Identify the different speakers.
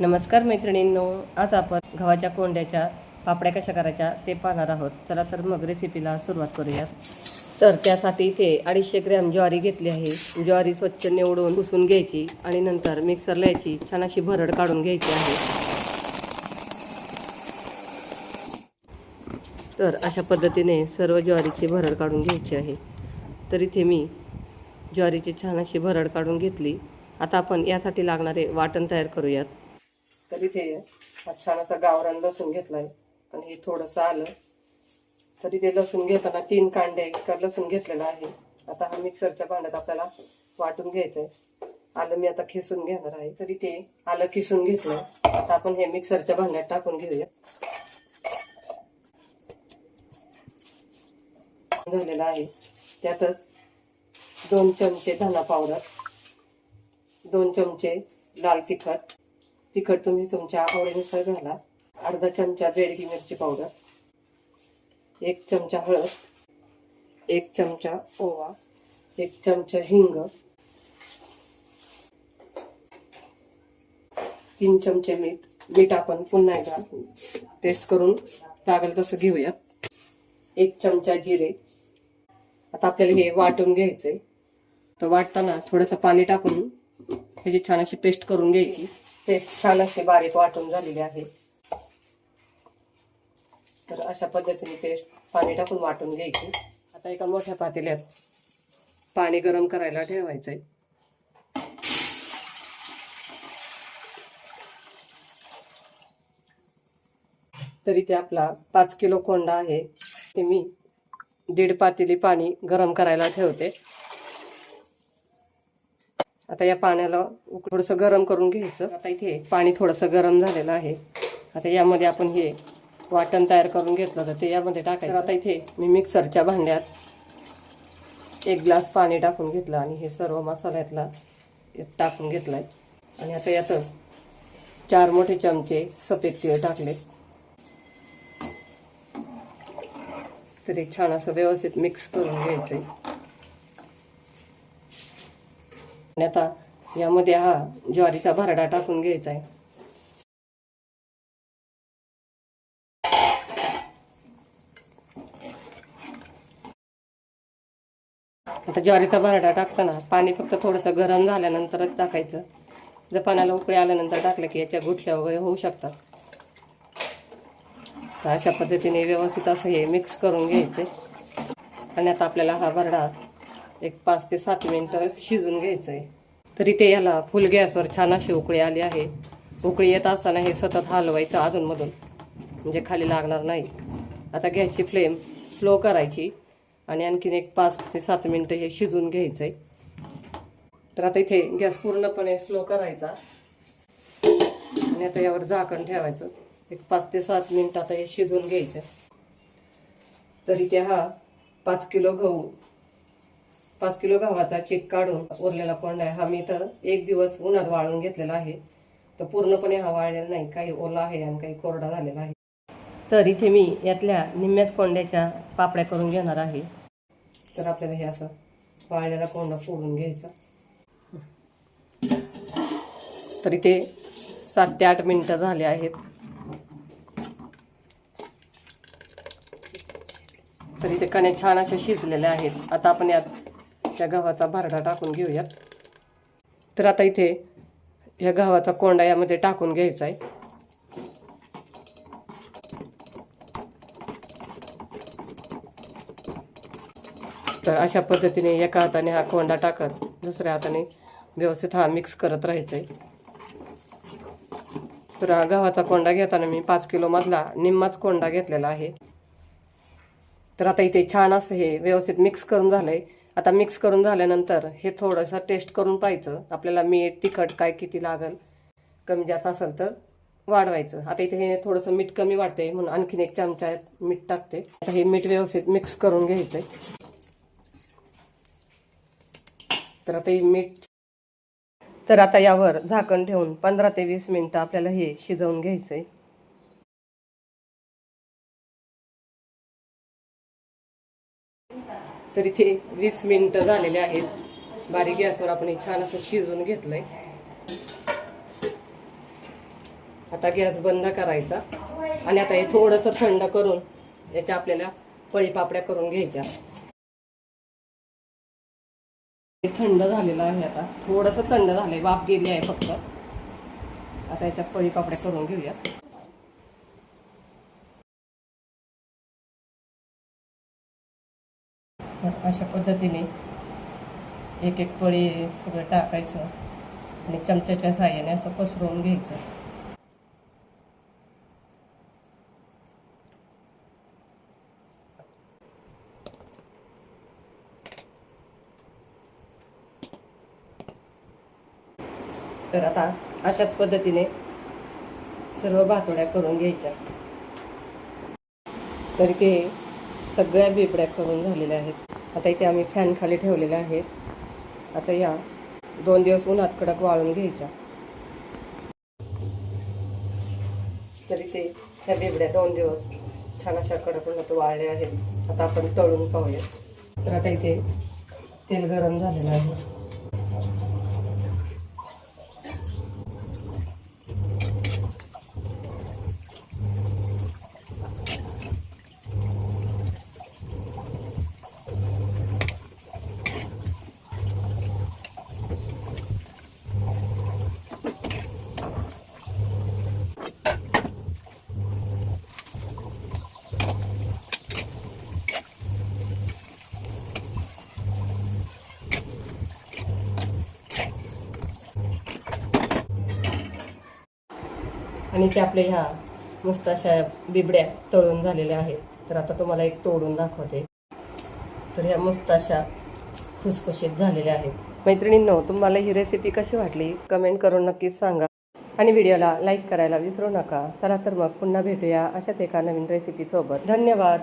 Speaker 1: नमस्कार मैत्रिणींनो आज आपण गव्हाच्या कोंड्याच्या पापड्या कशा करायच्या ते पाहणार आहोत. चला तर मग रेसिपीला सुरुवात करूया. तर त्यासाठी इथे अडीचशे ग्रॅम ज्वारी घेतली आहे. ज्वारी स्वच्छ निवडून पुसून घ्यायची आणि नंतर मिक्सरला यायची छान अशी भरड काढून घ्यायची आहे. तर अशा पद्धतीने सर्व ज्वारीची भरड काढून घ्यायची आहे. तर इथे मी ज्वारीची छान अशी भरड काढून घेतली. आता आपण यासाठी लागणारे वाटण तयार करूयात. तर इथे हा छान असा गावरान लसूण घेतलाय. आणि हे थोडंसं आलं. तर इथे लसूण घेताना तीन कांडे का लसूण घेतलेला आहे. आता हा मिक्सरच्या भांड्यात आपल्याला वाटून घ्यायचंय. आलं मी आता खिसून घेणार आहे. तर इथे आलं खिसून घेतलं आता आपण हे मिक्सरच्या भांड्यात टाकून घेऊया. झालेला आहे. त्यातच दोन चमचे धना पावडर दोन चमचे लाल तिखट तिखट तुम्ही तुमच्या आवडीनुसार घाला. अर्धा चमचा बेडगी मिरची पावडर एक चमचा हळद एक चमचा ओवा एक चमचा हिंग तीन चमचे मीठ. मीठ आपण पुन्हा एकदा टेस्ट करून लागेल तसं घेऊयात. एक चमचा जिरे. आता आपल्याला हे वाटून घ्यायचंय. तर वाटताना थोडंसं पाणी टाकून त्याची छान अशी पेस्ट करून घ्यायची. पेस्ट छान अशी बारीक वाटून झालेली आहे. तर अशा पद्धतीने पेस्ट पाणी टाकून वाटून घ्यायची. आता एका मोठ्या पातेल्यात पाणी गरम करायला ठेवायचं आहे तरी ते आपला पाच किलो कोंडा आहे. ते मी दीड पातेली पाणी गरम करायला ठेवते. आता या पाण्याला थोडंसं गरम करून घ्यायचं. आता इथे पाणी थोडंसं गरम झालेलं आहे. आता यामध्ये आपण हे वाटण तयार करून घेतलं तर ते यामध्ये टाकायचं. आता इथे मी मिक्सरच्या भांड्यात एक ग्लास पाणी टाकून घेतलं आणि हे सर्व मसाल्यातला टाकून टाकून घेतलाय. आणि आता यातच चार मोठे चमचे सफेद तीळ टाकले. तरी छान असं व्यवस्थित मिक्स करून घ्यायचं आहे आणि आता यामध्ये हा ज्वारीचा भरडा टाकून घ्यायचा आहे. आता ज्वारीचा भरडा टाकताना पाणी फक्त थोडंसं गरम झाल्यानंतरच टाकायचं. जर पाण्याला उकळी आल्यानंतर टाकलं की याच्या गुठल्या वगैरे होऊ शकतात. तर अशा पद्धतीने व्यवस्थित असं हे मिक्स करून घ्यायचे. आणि आता आपल्याला हा भरडा एक पाच ते सात मिनटं शिजून घ्यायचं आहे तरी ते याला फुल गॅसवर छान अशी उकळी आली आहे. उकळी येत असताना हे सतत हलवायचं अधूनमधून. म्हणजे खाली लागणार नाही. आता गॅसची फ्लेम स्लो करायची आणि आणखीन एक पाच ते सात मिनटं हे शिजून घ्यायचं आहे तर आता इथे गॅस पूर्णपणे स्लो करायचा. आणि आता यावर झाकण ठेवायचं. एक पाच ते सात मिनटं आता हे शिजवून घ्यायचं. तरी ते हा पाच किलो गहू पाच किलो गव्हाचा चीक काढून उरलेला कोंडा आहे. हा मी तर एक दिवस उन्हात वाळून घेतलेला आहे. तर पूर्णपणे हा वाळलेला नाही. काही ओला आहे आणि काही कोरडा झालेला आहे. तर इथे मी यातल्या निम्म्याच कोंड्याच्या पापड्या करून घेणार आहे. तर आपल्याला हे असं वाळलेला कोंडा फोडून घ्यायचा. तर इथे सात ते आठ मिनटं झाले आहेत. तर इथे कण्या छान अशा शिजलेल्या आहेत. आता आपण यात त्या गव्हाचा भारडा टाकून घेऊयात. तर आता इथे या गव्हाचा कोंडा यामध्ये टाकून घ्यायचा आहे. तर अशा पद्धतीने एका हाताने हा कोंडा टाकत दुसऱ्या हाताने व्यवस्थित हा मिक्स करत राहायचा आहे. तर हा गव्हाचा कोंडा घेताना मी पाच किलो मधला निम्माच कोंडा घेतलेला आहे. तर आता इथे छान असं हे व्यवस्थित मिक्स करून झालंय. आता मिक्स करून झाल्यानंतर हे थोडंसं टेस्ट करून पाहायचं. आपल्याला मीठ तिखट काय किती लागल कमी जास्त असेल तर वाढवायचं. आता इथे हे थोडंसं मीठ कमी वाटते म्हणून आणखीन एक चमचा मीठ टाकते. आता हे मीठ व्यवस्थित मिक्स करून घ्यायचं तर आता हे मीठ तर आता यावर झाकण ठेवून पंधरा ते वीस मिनटं आपल्याला हे शिजवून घ्यायचंय. तर इथे वीस मिनिटं झालेले आहेत. बारीक गॅसवर आपण हे छान असं शिजवून घेतलंय. आता गॅस बंद करायचा आणि आता हे थोडंसं थंड करून याच्या आपल्याला पळीपापड्या करून घ्यायच्या. थंड झालेलं आहे आता. थोडंसं थंड झालंय. वाफ गेली आहे फक्त. आता याच्या पळीपापड्या करून घेऊया. तर अशा पद्धतीने एक एक पळी सगळं टाकायचं आणि चमच्याच्या साह्याने असं पसरवून घ्यायचं. तर आता अशाच पद्धतीने सर्व भातोड्या करून घ्यायच्या. तर ते सगळ्या बिबड्या करून झालेल्या आहेत. आता इथे आम्ही फॅन खाली ठेवलेल्या आहेत. आता या दोन दिवस उन्हात कडक वाळून घ्यायच्या. तर इथे ह्या बिबड्या दोन दिवस छान अशा कडक उन्हात वाळल्या आहेत. आता आपण तळून पाहूया. तर आता इथे तेल गरम झालेलं आहे. आणि ते आपल्या ह्या मस्त अशा बिबड्या तळून झालेल्या आहेत. तर आता तुम्हाला एक तोडून दाखवते. तर ह्या मस्त अशा खुसखुशीत झालेल्या आहेत. मैत्रिणींनो तुम्हाला ही रेसिपी कशी वाटली? कमेंट करून नक्कीच सांगा. आणि व्हिडिओला लाईक करायला विसरू नका. चला तर मग पुन्हा भेटूया अशाच एका नवीन रेसिपीसोबत धन्यवाद!